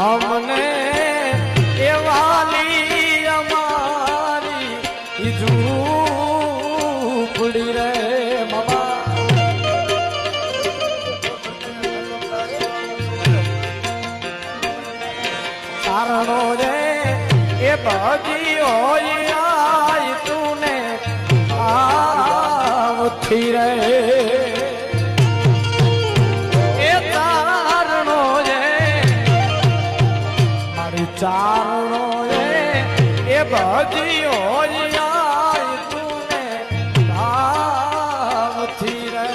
અમને એવાલી અમારી ઈ કારણો રે એ બધી હોય આય તુને આવતી રે. ચારણો રે એ આવતી રે.